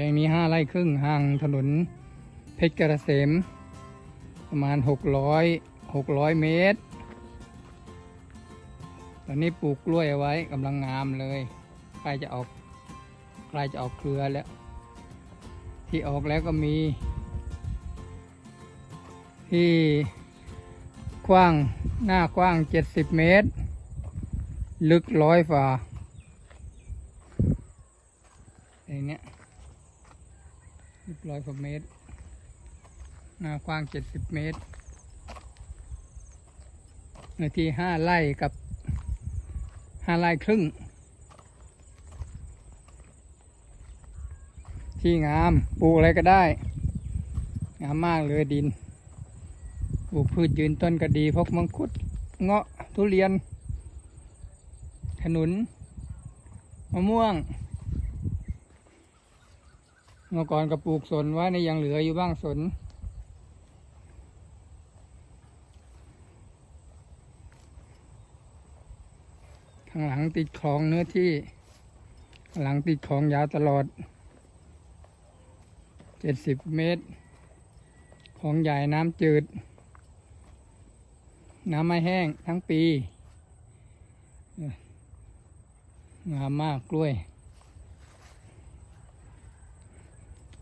แบงค์นี้ห้าไร่ครึ่งห่างถนนเพชรเกษมประมาณหกร้อยหกร้อยเมตร ตอนนี้ปลูกกล้วยไว้กำลังงามเลยใกล้จะออกใกล้จะออกเครือแล้ว ที่ออกแล้วก็มี ที่กว้างหน้ากว้าง 70 เมตร ลึกร้อยฝ่าอย่างเนี้ย ลึกร้อยกว่าเมตร หน้ากว้าง70เมตรเนื้อที่ห้าไร่กับห้าไร่ครึ่ง ที่งามปลูกอะไรก็ได้ งามมากเลยดินปลูกพืชยืนต้นก็ดีพวกมังคุดเงาะทุเรียน ขนุน มะม่วง เมื่อก่อนก็ปลูกสนไว้ในยังเหลืออยู่บ้างสน ข้างหลังติดคลองเนื้อที่ หลังติดคลองยาวตลอด เจ็ดสิบเมตร ของใหญ่น้ำจืด น้ำไม่แห้งทั้งปี งามมากกล้วย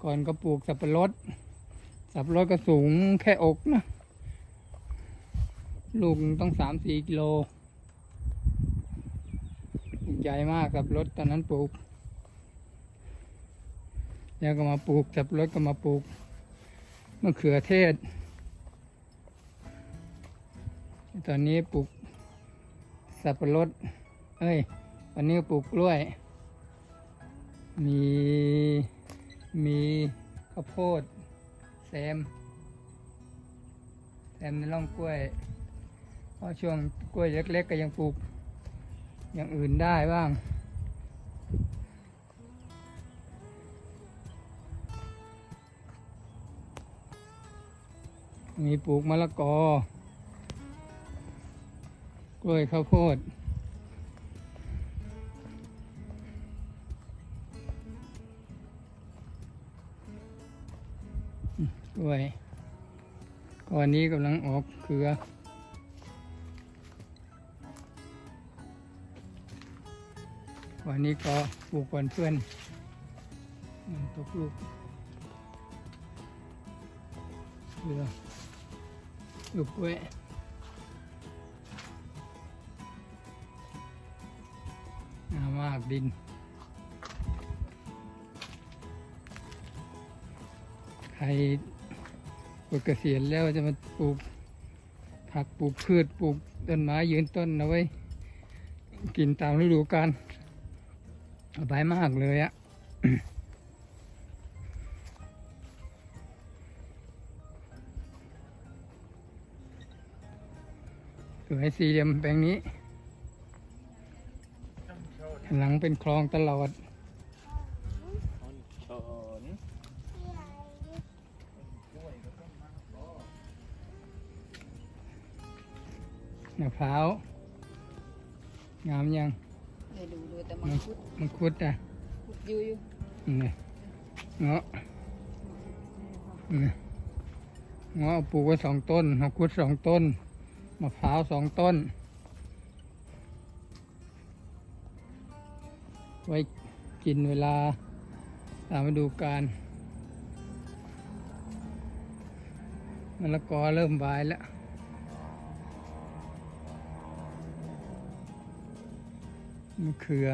ก่อนก็ปลูกสับปะรด สับปะรดก็สูงแค่อกนะ ลูกต้องสามสี่กิโล ใหญ่มากสับปะรดตอนนั้นปลูก แล้วก็มาปลูกสับปะรดก็มาปลูกมะเขือเทศ ตอนนี้ปลูกสับปะรด เอ้ยตอนนี้ปลูกกล้วย มี มีข้าวโพดแซมแซมในร่องกล้วยเพราะช่วงกล้วยเล็กๆก็ยังปลูก อย่างอื่นได้บ้างมีปลูกมะละกอ กล้วยข้าวโพด อืมกล้วยก้อนนี้กำลังออกเครือวันนี้ก็ปลูกก่อนเพื่อนมันตกลูกเครือลูกกล้วยงามากดินใคร ปลูกเกษียณแล้วจะมาปลูกผักปลูกพืชปลูกต้นไม้ยืนต้นเอาไว้ กินตามฤดูกาลสบายมากเลยอะสวยสี่เหลี่ยมแปลงนี้หลังเป็นคลองตลอด มะพร้าว งามยังเดี๋ยวดูดูแต่มังคุดมังคุดอะคุดอยู่อยู่นี่เงาะนี่เงาะปลูกไว้สองต้นมังคุดสองต้น มะพร้าวสองต้น ไว้กินเวลาตามฤดูกาลมะละกอเริ่มบายแล้ว มะเขือ